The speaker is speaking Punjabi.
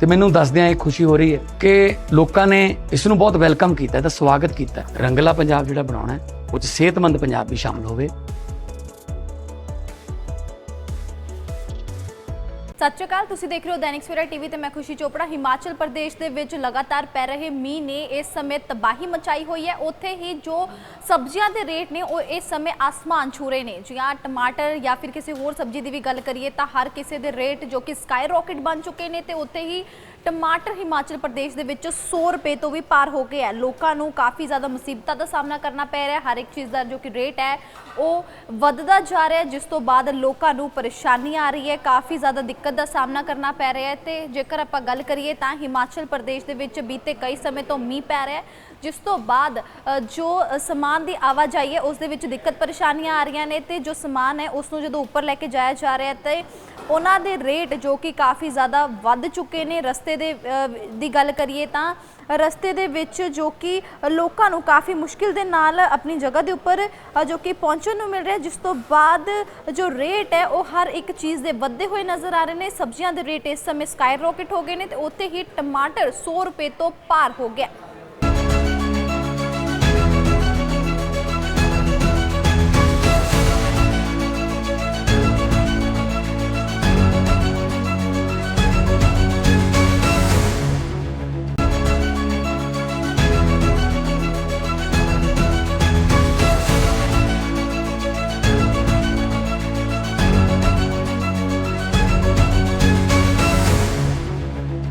ਤੇ ਮੈਨੂੰ ਦੱਸਦਿਆਂ ਇਹ ਖੁਸ਼ੀ ਹੋ ਰਹੀ ਹੈ ਕਿ ਲੋਕਾਂ ਨੇ ਇਸ ਨੂੰ ਬਹੁਤ ਵੈਲਕਮ ਕੀਤਾ ਤੇ ਸਵਾਗਤ ਕੀਤਾ। ਰੰਗਲਾ ਪੰਜਾਬ ਜਿਹੜਾ ਬਣਾਉਣਾ ਹੈ, ਉਹ 'ਚ ਸਿਹਤਮੰਦ ਪੰਜਾਬ ਵੀ ਸ਼ਾਮਲ ਹੋਵੇ। ਸਤਿ ਸ਼੍ਰੀ ਅਕਾਲ, ਤੁਸੀਂ ਦੇਖ ਰਹੇ ਹੋ ਦੈਨਿਕ ਸਵੇਰਾ ਟੀਵੀ ਤੇ ਮੈਂ ਖੁਸ਼ੀ ਚੋਪੜਾ। ਹਿਮਾਚਲ ਪ੍ਰਦੇਸ਼ ਦੇ ਵਿੱਚ ਲਗਾਤਾਰ ਪੈ ਰਹੇ ਮੀਂਹ ਨੇ ਇਸ ਸਮੇਂ ਤਬਾਹੀ ਮਚਾਈ ਹੋਈ ਹੈ। ਉੱਥੇ ਹੀ ਜੋ ਸਬਜ਼ੀਆਂ ਦੇ ਰੇਟ ਨੇ ਉਹ ਇਸ ਸਮੇਂ ਆਸਮਾਨ ਛੂ ਰਹੇ ਨੇ। ਜਿਵੇਂ ਟਮਾਟਰ ਜਾਂ ਫਿਰ ਕਿਸੇ ਹੋਰ ਸਬਜ਼ੀ ਦੀ ਵੀ ਗੱਲ ਕਰੀਏ ਤਾਂ ਹਰ ਕਿਸੇ ਦੇ ਰੇਟ ਜੋ ਕਿ ਸਕਾਈ ਰਾਕਟ ਬਣ ਚੁੱਕੇ ਨੇ ਤੇ ਉੱਥੇ ਹੀ ਟਮਾਟਰ ਹਿਮਾਚਲ ਪ੍ਰਦੇਸ਼ ਦੇ ਵਿੱਚ 100 ਰੁਪਏ ਤੋਂ ਵੀ ਪਾਰ ਹੋ ਗਿਆ ਹੈ। ਲੋਕਾਂ ਨੂੰ ਕਾਫੀ ਜ਼ਿਆਦਾ ਮੁਸੀਬਤਾਂ ਦਾ ਸਾਹਮਣਾ ਕਰਨਾ ਪੈ ਰਿਹਾ ਹਰ ਇੱਕ ਚੀਜ਼ ਦਾ ਜੋ ਕਿ ਰੇਟ ਹੈ, ਉਹ ਵੱਧਦਾ ਜਾ ਰਿਹਾ ਜਿਸ ਤੋਂ ਬਾਅਦ ਲੋਕਾਂ ਨੂੰ ਪਰੇਸ਼ਾਨੀ ਆ ਰਹੀ ਹੈ। ਕਾਫੀ ਜ਼ਿਆਦਾ ਦਿੱਕਤ ਦਾ ਸਾਹਮਣਾ ਕਰਨਾ ਪੈ ਰਿਹਾ ਹੈ ਤੇ ਜੇਕਰ ਆਪਾਂ ਗੱਲ ਕਰੀਏ ਤਾਂ ਹਿਮਾਚਲ ਪ੍ਰਦੇਸ਼ ਦੇ ਵਿੱਚ ਬੀਤੇ ਕਈ ਸਮੇਂ ਤੋਂ ਮੀਂਹ ਪੈ ਰਿਹਾ ਜਿਸ ਤੋਂ ਬਾਅਦ ਜੋ ਸਮਾਨ ਦੀ ਆਵਾਜਾਈ ਹੈ, ਉਸ ਦੇ ਵਿੱਚ ਦਿੱਕਤ ਪਰੇਸ਼ਾਨੀਆਂ ਆ ਰਹੀਆਂ ਨੇ ਤੇ ਜੋ ਸਮਾਨ ਹੈ, ਉਸ ਨੂੰ ਜਦੋਂ ਉੱਪਰ ਲੈ ਕੇ ਜਾਇਆ ਜਾ ਰਿਹਾ ਹੈ ਤੇ ਉਹਨਾਂ ਦੇ ਰੇਟ ਜੋ ਕਿ ਕਾਫੀ ਜ਼ਿਆਦਾ ਵੱਧ ਚੁੱਕੇ ਨੇ, ਰਸਤੇ ਦੇ ਦੀ ਗੱਲ ਕਰੀਏ ਤਾਂ ਰਸਤੇ ਦੇ ਵਿੱਚ ਜੋ ਕਿ ਲੋਕਾਂ ਨੂੰ ਕਾਫੀ ਮੁਸ਼ਕਿਲ ਦੇ ਨਾਲ ਆਪਣੀ ਜਗ੍ਹਾ ਦੇ ਉੱਪਰ ਜੋ ਕਿ ਪਹੁੰਚਣ ਨੂੰ ਮਿਲ ਰਿਹਾ, ਜਿਸ ਤੋਂ ਬਾਅਦ ਜੋ ਰੇਟ ਹੈ, ਉਹ ਹਰ ਇੱਕ ਚੀਜ਼ ਦੇ ਵੱਧਦੇ ਹੋਏ ਨਜ਼ਰ ਆ ਰਹੇ ਨੇ। ਸਬਜ਼ੀਆਂ ਦੇ ਰੇਟ ਇਸ ਸਮੇਂ ਸਕਾਈ ਰਾਕਟ ਹੋ ਗਏ ਨੇ ਤੇ ਉੱਥੇ ਹੀ ਟਮਾਟਰ 100 ਰੁਪਏ ਤੋਂ ਪਾਰ ਹੋ ਗਿਆ।